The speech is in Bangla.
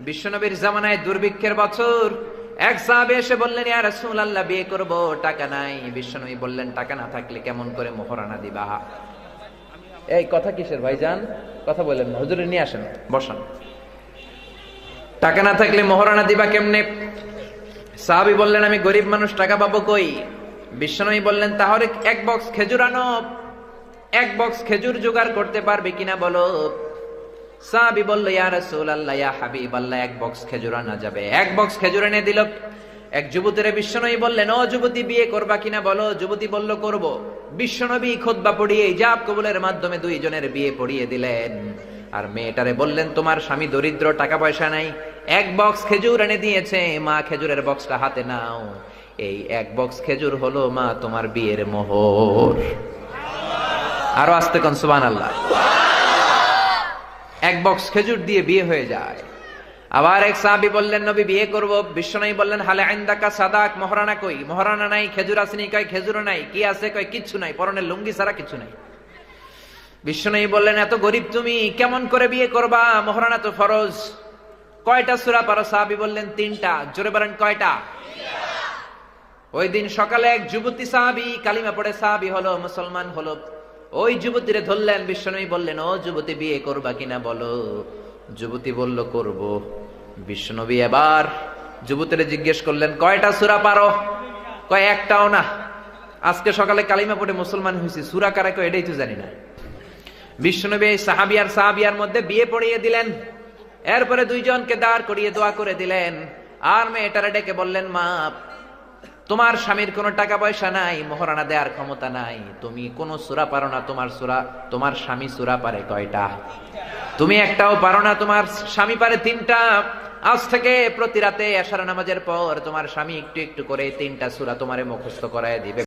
বিশ্বনবীর জামানায় দুর্ভিক্ষের বছর। এক সাহাবে এসে বললেন, ইয়া রাসূলুল্লাহ, বিয়ে করব, টাকা নাই। বিশ্বনবী বললেন, টাকা না থাকলে কেমন করে মোহরানা দিবা? এই কথা কিসের ভাইজান? কথা বলেন হুজুরে নিয়ে আসেন, বসান। টাকা না থাকলে মোহরানা দিবা কেমনে? সাহাবি বললেন, আমি গরিব মানুষ, টাকা পাবো কই? বিশ্বনবী বললেন, তাহলে এক বক্স খেজুর আনো। এক বক্স খেজুর জোগাড় করতে পারবে কিনা বলো? সাহাবি বলল, ইয়া রাসূলুল্লাহ, ইয়া হাবিবাল্লাহ, এক বক্স খেজুর আনা যাবে। এক বক্স খেজুর এনে দিল। এক যুবতীর বিশ্বনবী বললেন, ও যুবতী, বিয়ে করবা কিনা বলো? যুবতী বলল, করব। বিশ্বনবী খুতবা পড়িয়ে জাব কবুলের মাধ্যমে দুইজনের বিয়ে পড়িয়ে দিলেন। আর মেয়েটারে বললেন, তোমার স্বামী দরিদ্র, টাকা পয়সা নাই। এক বক্স খেজুর এনে দিয়েছে। মা, খেজুরের বক্সটা হাতে নাও। এই এক বক্স খেজুর হলো মা, তোমার বিয়ের মোহর। আরও আসতে কোন সুবান আল্লাহ এক বক্স খেজুর দিয়ে বিয়ে হয়ে যায়। আবার এক সাহাবি বললেন, নবী, বিয়ে করব। বিশ্বনবী বললেন, হালে আইন্দাকা সাদাক, মহারানা কই? মহারানা নাই, খেজুর আসেনি, কয় খেজুর নাই, কি আছে কয় কিচ্ছু নাই, পরনের লুঙ্গি ছাড়া কিছু নাই। বিশ্বনবী বললেন, এত গরিব তুমি, কেমন করে বিয়ে করবা? মহারানা তো ফরজ। কয়টা সুরা পারো সাহাবি বললেন, তিনটা। জোরে বলেন, কয়টা? ওই দিন সকালে এক যুবতী সাহাবি, কালিমা পড়ে, সাহাবি হলো, মুসলমান হলো। ওই যুবতীরে ধরলেন, বিশ্বনবী বললেন, ও যুবতী, বিয়ে করবা কিনা বলো? যুবতী বলল, করব। বিশ্বনবী এবার যুবতীরে জিজ্ঞেস করলেন, কয়টা সুরা পারো? কয়, একটাও না। আজকে সকালে কালিমা পড়ে মুসলমান হয়েছি, সুরা কারা কয়, এটাই তো জানি না। বিশ্বনবী সাহাবিয়ার সাহাবিয়ার মধ্যে বিয়ে পড়িয়ে দিলেন। এরপরে দুইজনকে দাঁড় করিয়ে দোয়া করে দিলেন। আর মেয়েটারে ডেকে বললেন, মা তোমার স্বামীর কোনো টাকা পয়সা নাই, মহারানা দেওয়ার ক্ষমতা নাই। তুমি কোনো সুরা পারো না তোমার সুরা, তোমার স্বামী সুরা পারে কয়টা? তুমি একটাও পারো না তোমার স্বামী পারে তিনটা। আজ থেকে প্রতি রাতে আসার নামাজের পর তোমার স্বামী একটু একটু করে তিনটা সুরা তোমারে মুখস্থ করাই দিবে।